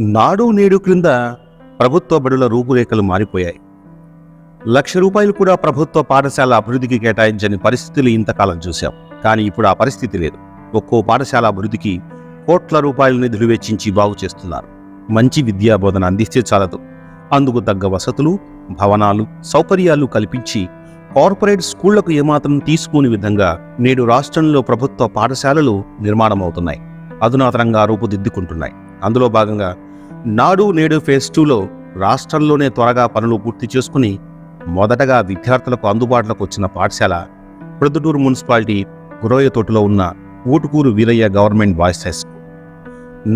నాడు నేడు క్రింద ప్రభుత్వ బడుల రూపురేఖలు మారిపోయాయి. లక్ష రూపాయలు కూడా ప్రభుత్వ పాఠశాల అభివృద్ధికి కేటాయించని పరిస్థితులు ఇంతకాలం చూశాం. కానీ ఇప్పుడు ఆ పరిస్థితి లేదు. ఒక్కో పాఠశాల అభివృద్ధికి కోట్ల రూపాయల నిధులు వెచ్చించి బాగు చేస్తున్నారు. మంచి విద్యాబోధన అందిస్తే చాలదు. అందుకు తగ్గ వసతులు భవనాలు సౌకర్యాలు కల్పించి కార్పొరేట్ స్కూళ్ళకు ఏమాత్రం తీసుకోని విధంగా నేడు రాష్ట్రంలో ప్రభుత్వ పాఠశాలలు నిర్మాణమవుతున్నాయి. అధునాతనంగా రూపుదిద్దుకుంటున్నాయి. అందులో భాగంగా నాడు నేడు ఫేజ్ టూలో రాష్ట్రంలోనే త్వరగా పనులు పూర్తి చేసుకుని మొదటగా విద్యార్థులకు అందుబాటులోకి వచ్చిన పాఠశాల ప్రొద్దుటూరు మున్సిపాలిటీ గురోయతోటలో ఉన్న Utukuru Veerayya government boys high school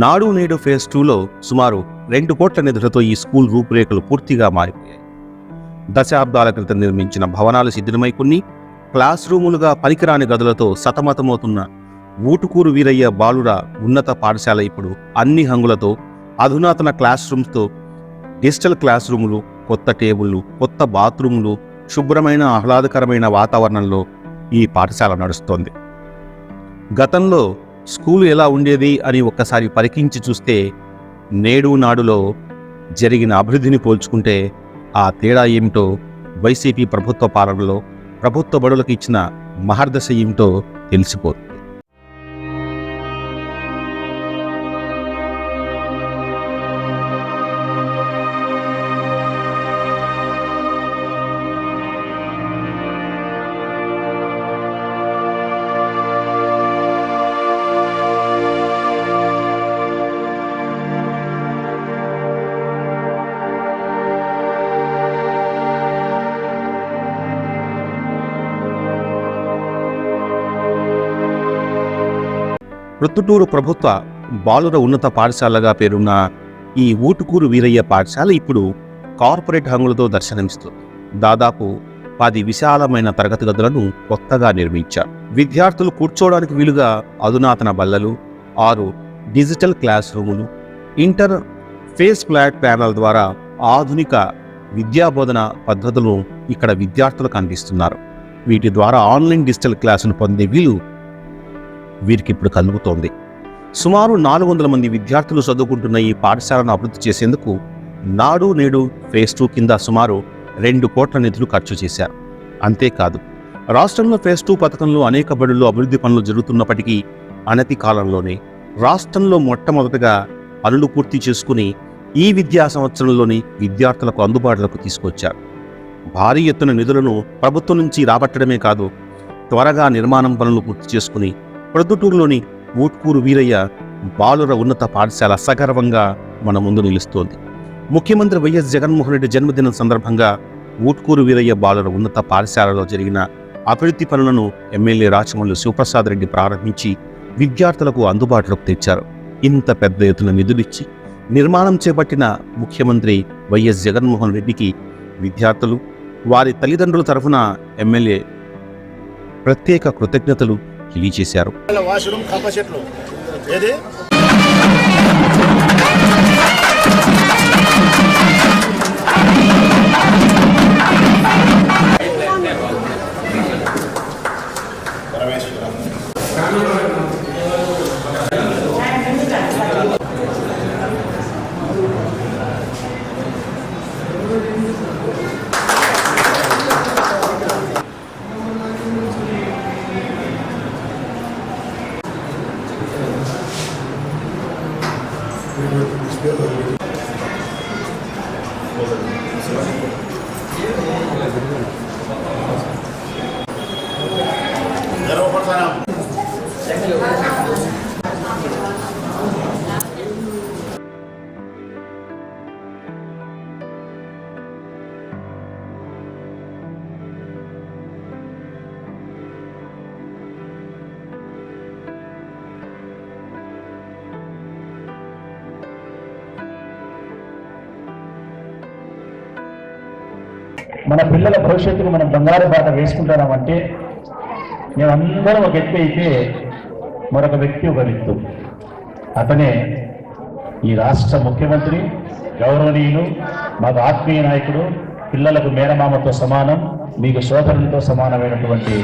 Nadu Nedu phase టూలో సుమారు రెండు కోట్ల నిధులతో ఈ స్కూల్ రూపురేఖలు పూర్తిగా మారిపోయాయి. దశాబ్దాల క్రితం నిర్మించిన భవనాలు శిథిలమై కొన్ని క్లాస్ రూములుగా పనికిరాని గదులతో సతమతమవుతున్న ఊటుకూరు వీరయ్య బాలుర ఉన్నత పాఠశాల ఇప్పుడు అన్ని హంగులతో అధునాతన క్లాస్ రూమ్స్తో డిజిటల్ క్లాస్ రూములు కొత్త టేబుళ్ళు కొత్త బాత్రూములు శుభ్రమైన ఆహ్లాదకరమైన వాతావరణంలో ఈ పాఠశాల నడుస్తోంది. గతంలో స్కూలు ఎలా ఉండేది అని ఒక్కసారి పరికించి చూస్తే నేడు నాడులో జరిగిన అభివృద్ధిని పోల్చుకుంటే ఆ తేడా ఏమిటో వైసీపీ ప్రభుత్వ పాలనలో ప్రభుత్వ బడులకు ఇచ్చిన మహర్దశ ఏమిటో తెలిసిపోదు. ప్రొత్తుటూరు ప్రభుత్వ బాలుర ఉన్నత పాఠశాలగా పేరున్న ఈ ఊటుకూరు వీరయ్య పాఠశాల ఇప్పుడు కార్పొరేట్ హంగులతో దర్శనమిస్తుంది. దాదాపు పది విశాలమైన తరగతి గదులను కొత్తగా నిర్మించారు. విద్యార్థులు కూర్చోవడానికి వీలుగా అధునాతన బల్లలు ఆరు డిజిటల్ క్లాస్ రూములు ఇంటర్ ఫేస్ ఫ్లాట్ ప్యానల్ ద్వారా ఆధునిక విద్యాబోధన పద్ధతులను ఇక్కడ విద్యార్థులకు అందిస్తున్నారు. వీటి ద్వారా ఆన్లైన్ డిజిటల్ క్లాసులు పొందే వీలు వీరికి ఇప్పుడు కలుగుతోంది. సుమారు నాలుగు వందల మంది విద్యార్థులు చదువుకుంటున్న ఈ పాఠశాలను అభివృద్ధి చేసేందుకు నాడు నేడు ఫేజ్ టూ కింద సుమారు రెండు కోట్ల నిధులు ఖర్చు చేశారు. అంతేకాదు రాష్ట్రంలో ఫేజ్ టూ పథకంలో అనేక బడుల్లో అభివృద్ధి పనులు జరుగుతున్నప్పటికీ అనతి కాలంలోనే రాష్ట్రంలో మొట్టమొదటగా పనులు పూర్తి చేసుకుని ఈ విద్యా సంవత్సరంలోని విద్యార్థులకు అందుబాటులోకి తీసుకొచ్చారు. భారీ ఎత్తున నిధులను ప్రభుత్వం నుంచి రాబట్టడమే కాదు త్వరగా నిర్మాణం పనులు పూర్తి చేసుకుని ప్రొద్దుటూరులోని ఊట్కూరు వీరయ్య బాలుర ఉన్నత పాఠశాల సగర్వంగా మన ముందు నిలుస్తోంది. ముఖ్యమంత్రి వైఎస్ జగన్మోహన్ రెడ్డి జన్మదినం సందర్భంగా ఊట్కూరు వీరయ్య బాలుర ఉన్నత పాఠశాలలో జరిగిన అభివృద్ధి పనులను ఎమ్మెల్యే రాచమల్లు శివప్రసాద్ రెడ్డి ప్రారంభించి విద్యార్థులకు అందుబాటులోకి తెచ్చారు. ఇంత పెద్ద ఎత్తున నిధులిచ్చి నిర్మాణం చేపట్టిన ముఖ్యమంత్రి వైఎస్ జగన్మోహన్ రెడ్డికి విద్యార్థులు వారి తల్లిదండ్రుల తరఫున ఎమ్మెల్యే ప్రత్యేక కృతజ్ఞతలు తెలియజేశారు వాష్రూమ్ disability మన పిల్లల భవిష్యత్తుకు మనం బంగారు బాట వేసుకుంటున్నామంటే మేమందరం ఒక వ్యక్తి అయితే మరొక వ్యక్తి ఒక విత్తు అతనే ఈ రాష్ట్ర ముఖ్యమంత్రి గౌరవనీయులు మాకు ఆత్మీయ నాయకుడు పిల్లలకు మేనమామతో సమానం మీకు సోదరులతో సమానమైనటువంటి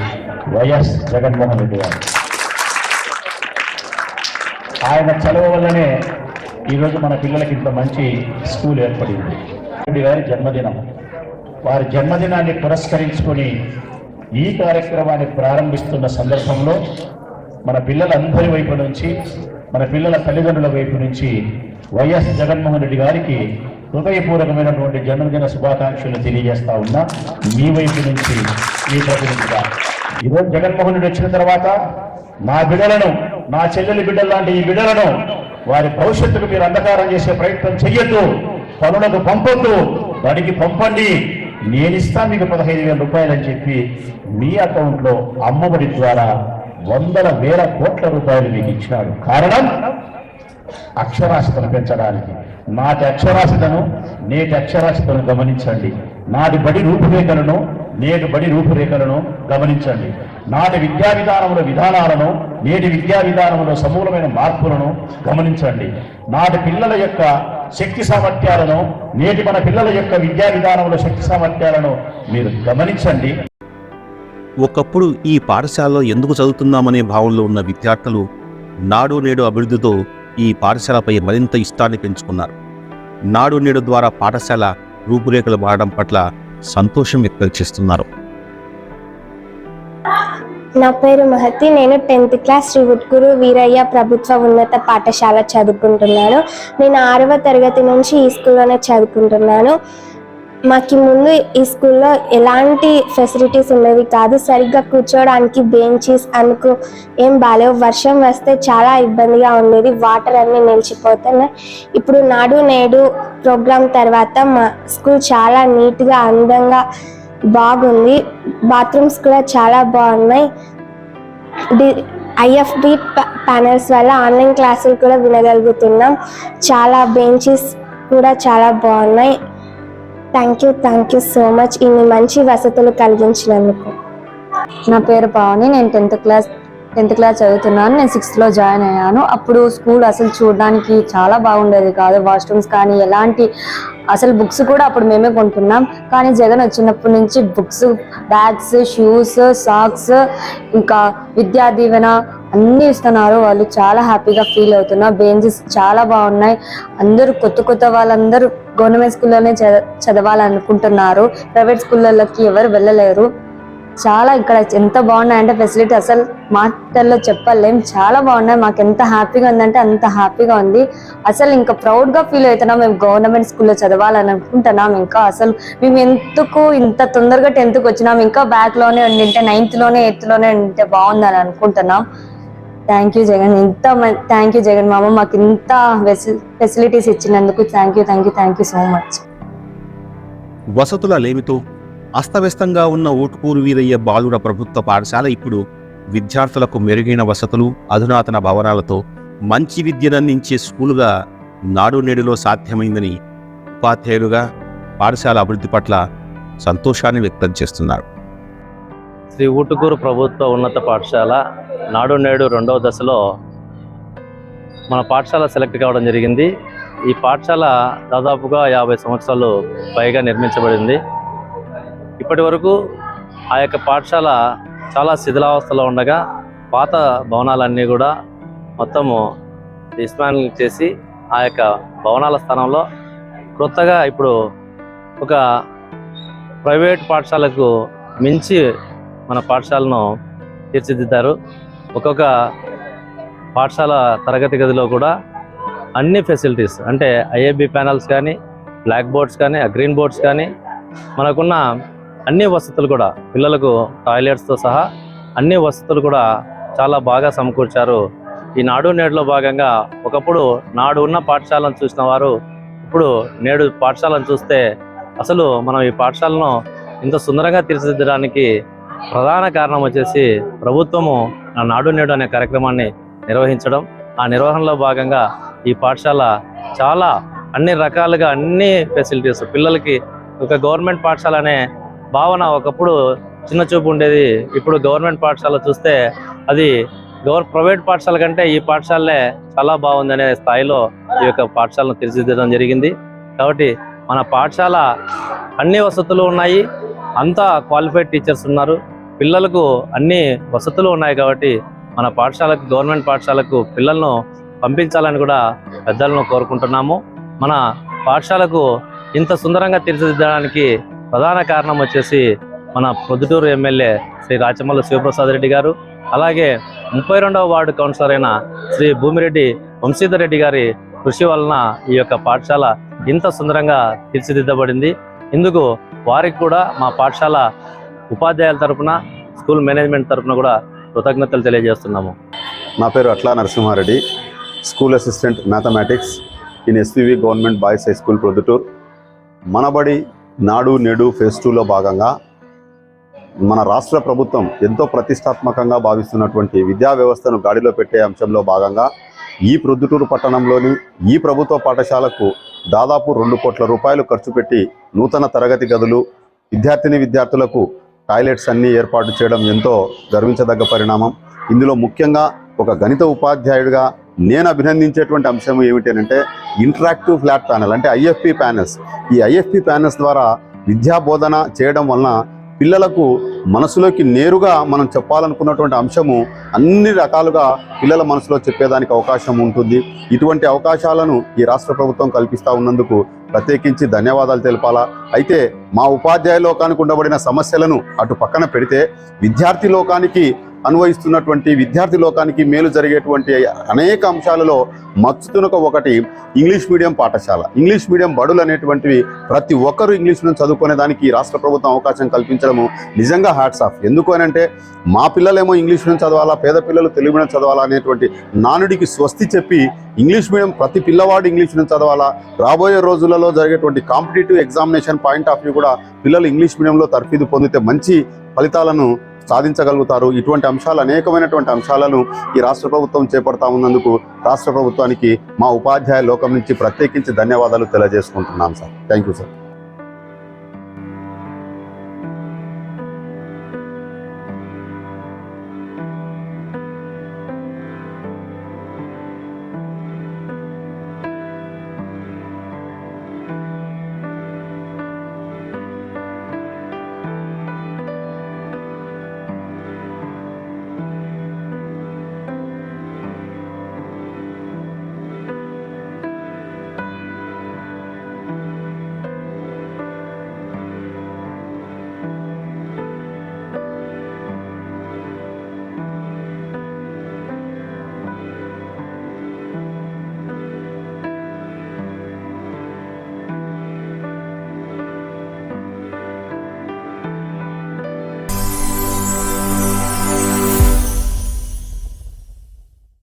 వైఎస్ జగన్మోహన్ రెడ్డి గారు. ఆయన చదవ వల్లనే ఈరోజు మన పిల్లలకి ఇంత మంచి స్కూల్ ఏర్పడింది. రెడ్డి గారి జన్మదినం. వారి జన్మదినాన్ని పురస్కరించుకొని ఈ కార్యక్రమాన్ని ప్రారంభిస్తున్న సందర్భంలో మన పిల్లలందరి వైపు నుంచి మన పిల్లల తల్లిదండ్రుల వైపు నుంచి వైఎస్ జగన్మోహన్ రెడ్డి గారికి హృదయపూర్వకమైనటువంటి జన్మదిన శుభాకాంక్షలు తెలియజేస్తా ఉన్నా. మీ వైపు నుంచి ఈ ప్రతినిధిగా. ఈరోజు జగన్మోహన్ రెడ్డి వచ్చిన తర్వాత నా బిడ్డలను నా చెల్లెలి బిడ్డల లాంటి ఈ బిడ్డలను వారి భవిష్యత్తుకు మీరు అంధకారం చేసే ప్రయత్నం చెయ్యొద్దు పనులకు పంపొద్దు వాడికి పంపండి. నేను ఇస్తా మీకు పదహైదు వేల రూపాయలు అని చెప్పి మీ అకౌంట్లో అమ్మఒడి ద్వారా వందల వేల కోట్ల రూపాయలు మీకు ఇచ్చినాడు కారణం అక్షరాస్యతను పెంచడానికి. నాటి అక్షరాస్యతను నేటి అక్షరాస్యతను గమనించండి. నాటి బడి రూపురేఖలను నేటి బడి రూపురేఖలను గమనించండి. నాటి విద్యా విధానముల విధానాలను నేటి విద్యా విధానంలో సమూలమైన మార్పులను గమనించండి. నాటి పిల్లల యొక్క శక్తి సామర్థ్యాలను నేటి మన పిల్లల యొక్క విద్యా విధానంలో శక్తి సామర్థ్యాలను మీరు గమనించండి. ఒకప్పుడు ఈ పాఠశాలలో ఎందుకు చదువుతున్నామనే భావంలో ఉన్న విద్యార్థులు నాడు నేడు అభివృద్ధితో ఈ పాఠశాలపై మరింత ఇష్టాన్ని పెంచుకున్నారు. నాడు నేడు ద్వారా పాఠశాల రూపురేఖలు మారడం పట్ల సంతోషం వ్యక్తం చేస్తున్నారు. నా పేరు మహతి. నేను టెన్త్ క్లాస్ శ్రీ ఉట్కూరు వీరయ్య ప్రభుత్వ ఉన్నత పాఠశాల చదువుకుంటున్నాను. నేను ఆరవ తరగతి నుంచి ఈ స్కూల్లోనే చదువుకుంటున్నాను. మాకు ముందు ఈ స్కూల్లో ఎలాంటి ఫెసిలిటీస్ ఉండేవి కాదు. సరిగ్గా కూర్చోవడానికి బెంచెస్ అనుకు ఏం బాగాలేవు వర్షం వస్తే చాలా ఇబ్బందిగా ఉండేది. వాటర్ అన్నీ నిలిచిపోతున్నాయి. ఇప్పుడు నాడు నేడు ప్రోగ్రామ్ తర్వాత మా స్కూల్ చాలా నీట్గా అందంగా బాగుంది. బాత్రూమ్స్ కూడా చాలా బాగున్నాయి. డి ఐఎఫ్బి ప్యానల్స్ వల్ల ఆన్లైన్ క్లాసులు కూడా వినగలుగుతున్నాం. చాలా బెంచెస్ కూడా చాలా బాగున్నాయి. Thank you thank you so much ఇన్ని మంచి వసతులు కలిగించినందుకు. నా పేరు పావని. నేను టెన్త్ క్లాస్ టెన్త్ క్లాస్ చదువుతున్నాను. నేను సిక్స్త్లో జాయిన్ అయ్యాను. అప్పుడు స్కూల్ అసలు చూడడానికి చాలా బాగుండేది కాదు. వాష్రూమ్స్ కానీ ఎలాంటి అసలు బుక్స్ కూడా అప్పుడు మేమే కొంటున్నాం. కానీ జగన్ వచ్చినప్పటి నుంచి బుక్స్ బ్యాగ్స్ షూస్ సాక్స్ ఇంకా విద్యా దీవెన అన్నీ ఇస్తున్నారు. వాళ్ళు చాలా హ్యాపీగా ఫీల్ అవుతున్నారు. బెంచెస్ చాలా బాగున్నాయి. అందరూ కొత్త కొత్త వాళ్ళందరూ గవర్నమెంట్ స్కూల్లోనే చద చదవాలనుకుంటున్నారు. ప్రైవేట్ స్కూళ్ళలోకి ఎవరు వెళ్ళలేరు. చాలా ఇక్కడ ఎంత బాగున్నాయంటే ఫెసిలిటీ అసలు మాటల్లో చెప్పలేం. చాలా బాగున్నాయి. మాకు ఎంత హ్యాపీగా ఉందంటే అంత హ్యాపీగా ఉంది. అసలు ఇంకా ప్రౌడ్గా ఫీల్ అవుతున్నాం. మేము గవర్నమెంట్ స్కూల్లో చదవాలని అనుకుంటున్నాం ఇంకా అసలు మేము ఎందుకు ఇంత తొందరగా టెన్త్కి వచ్చినాం. ఇంకా బ్యాక్లోనే ఉండింటే నైన్త్లోనే ఎయిత్లోనే ఉంటే బాగుందని అనుకుంటున్నాం థ్యాంక్ యూ జగన్ ఇంత థ్యాంక్ యూ జగన్ మామ. మాకు ఇంత ఫెసిలిటీస్ ఇచ్చినందుకు thank you thank you thank you so much వసతుల లేమితో అస్తవ్యస్తంగా ఉన్న ఊటుకూరు వీరయ్య బాలుర ప్రభుత్వ పాఠశాల ఇప్పుడు విద్యార్థులకు మెరుగైన వసతులు అధునాతన భవనాలతో మంచి విద్యనందించే స్కూలుగా నాడు నేడులో సాధ్యమైందని ఉపాధ్యాయులుగా పాఠశాల అభివృద్ధి పట్ల సంతోషాన్ని వ్యక్తం చేస్తున్నారు. శ్రీ ఊటుకూరు ప్రభుత్వ ఉన్నత పాఠశాల నాడు నేడు రెండవ దశలో మన పాఠశాల సెలెక్ట్ కావడం జరిగింది. ఈ పాఠశాల దాదాపుగా యాభై సంవత్సరాలు పైగా నిర్మించబడింది. ఇప్పటి వరకు ఆ యొక్క పాఠశాల చాలా శిథిలావస్థలో ఉండగా పాత భవనాలన్నీ కూడా మొత్తము డిస్మాండ్ చేసి ఆ యొక్క భవనాల స్థానంలో కొత్తగా ఇప్పుడు ఒక ప్రైవేట్ పాఠశాలకు మించి మన పాఠశాలను తీర్చిదిద్దారు. ఒక్కొక్క పాఠశాల తరగతి గదిలో కూడా అన్ని ఫెసిలిటీస్ అంటే ఐఏబి ప్యానల్స్ కానీ బ్లాక్ బోర్డ్స్ కానీ గ్రీన్ బోర్డ్స్ కానీ మనకున్న అన్ని వసతులు కూడా పిల్లలకు టాయిలెట్స్తో సహా అన్ని వసతులు కూడా చాలా బాగా సమకూర్చారు. ఈ నాడు నేడులో భాగంగా ఒకప్పుడు నాడు ఉన్న పాఠశాలను చూసిన వారు ఇప్పుడు నేడు పాఠశాలను చూస్తే అసలు మనం ఈ పాఠశాలను ఇంత సుందరంగా తీర్చిదిద్దడానికి ప్రధాన కారణం వచ్చేసి ప్రభుత్వము నా నాడు నేడు అనే కార్యక్రమాన్ని నిర్వహించడం. ఆ నిర్వహణలో భాగంగా ఈ పాఠశాల చాలా అన్ని రకాలుగా అన్ని ఫెసిలిటీస్ పిల్లలకి ఒక గవర్నమెంట్ పాఠశాల అనే భావన ఒకప్పుడు చిన్న చూపు ఉండేది. ఇప్పుడు గవర్నమెంట్ పాఠశాల చూస్తే అది గవర్ ప్రైవేట్ పాఠశాల కంటే ఈ పాఠశాలనే చాలా బాగుందనే స్థాయిలో ఈ యొక్క పాఠశాలను తీర్చిదిద్దడం జరిగింది. కాబట్టి మన పాఠశాల అన్ని వసతులు ఉన్నాయి. అంతా క్వాలిఫైడ్ టీచర్స్ ఉన్నారు. పిల్లలకు అన్ని వసతులు ఉన్నాయి కాబట్టి మన పాఠశాలకు గవర్నమెంట్ పాఠశాలకు పిల్లలను పంపించాలని కూడా పెద్దలను కోరుకుంటున్నాము. మన పాఠశాలకు ఇంత సుందరంగా తీర్చిదిద్దడానికి ప్రధాన కారణం వచ్చేసి మన పొద్దుటూరు ఎమ్మెల్యే శ్రీ రాచమల్ల శివప్రసాద్ రెడ్డి గారు. అలాగే ముప్పై రెండవ వార్డు కౌన్సిలర్ అయిన శ్రీ భూమిరెడ్డి వంశీధర్ రెడ్డి గారి కృషి వలన ఈ యొక్క పాఠశాల ఇంత సుందరంగా తీర్చిదిద్దబడింది. ఇందుకు వారికి కూడా మా పాఠశాల ఉపాధ్యాయుల తరపున స్కూల్ మేనేజ్మెంట్ తరపున కూడా కృతజ్ఞతలు తెలియజేస్తున్నాము. నా పేరు Atla Narasimha Reddy school assistant mathematics in SVV government boys high school Proddatur Manabadi Nadu Nedu phase టూలో భాగంగా మన రాష్ట్ర ప్రభుత్వం ఎంతో ప్రతిష్టాత్మకంగా భావిస్తున్నటువంటి విద్యా వ్యవస్థను గాడిలో పెట్టే అంశంలో భాగంగా ఈ ప్రొద్దుటూరు పట్టణంలోని ఈ ప్రభుత్వ పాఠశాలకు దాదాపు రెండు కోట్ల రూపాయలు ఖర్చు పెట్టి నూతన తరగతి గదులు విద్యార్థిని విద్యార్థులకు టాయిలెట్స్ అన్నీ ఏర్పాటు చేయడం ఎంతో గర్వించదగ్గ పరిణామం. ఇందులో ముఖ్యంగా ఒక గణిత ఉపాధ్యాయుడిగా నేను అభినందించేటువంటి అంశం ఏమిటంటే ఇంటరాక్టివ్ ఫ్లాట్ ప్యానెల్ అంటే ఐఎఫ్పి ప్యానెల్స్ ఈ ఐఎఫ్పి ప్యానెల్స్ ద్వారా విద్యా బోధన చేయడం వలన పిల్లలకు మనసులోకి నేరుగా మనం చెప్పాలనుకున్నటువంటి అంశము అన్ని రకాలుగా పిల్లల మనసులో చెప్పేదానికి అవకాశం ఉంటుంది. ఇటువంటి అవకాశాలను ఈ రాష్ట్ర ప్రభుత్వం కల్పిస్తూ ఉన్నందుకు ప్రత్యేకించి ధన్యవాదాలు తెలపాలా. అయితే మా ఉపాధ్యాయ లోకానికి ఉండబడిన సమస్యలను అటు పక్కన పెడితే విద్యార్థి లోకానికి అనువయిస్తున్నటువంటి విద్యార్థి లోకానికి మేలు జరిగేటువంటి అనేక అంశాలలో మచ్చుతునక ఒకటి ఇంగ్లీష్ మీడియం పాఠశాల. ఇంగ్లీష్ మీడియం బడులు అనేటువంటివి ప్రతి ఒక్కరూ ఇంగ్లీష్ మీడియం చదువుకునే దానికి రాష్ట్ర ప్రభుత్వం అవకాశం కల్పించడము నిజంగా హ్యాట్స్ ఆఫ్ ఎందుకు అని అంటే మా పిల్లలేమో ఇంగ్లీష్ మీడియం చదవాలా పేద పిల్లలు తెలుగు మీడియం చదవాలా అనేటువంటి నానుడికి స్వస్తి చెప్పి ఇంగ్లీష్ మీడియం ప్రతి పిల్లవాడు ఇంగ్లీష్ మీడియం చదవాలా? రాబోయే రోజులలో జరిగేటువంటి competitive examination point of view కూడా పిల్లలు ఇంగ్లీష్ మీడియంలో తర్ఫీదు పొందితే మంచి ఫలితాలను సాధించగలుగుతారు. ఇటువంటి అంశాలు అనేకమైనటువంటి అంశాలను ఈ రాష్ట్ర ప్రభుత్వం చేపడతా ఉన్నందుకు రాష్ట్ర ప్రభుత్వానికి మా ఉపాధ్యాయ లోకం నుంచి ప్రత్యేకించి ధన్యవాదాలు తెలియజేసుకుంటున్నాం సార్. Thank you sir.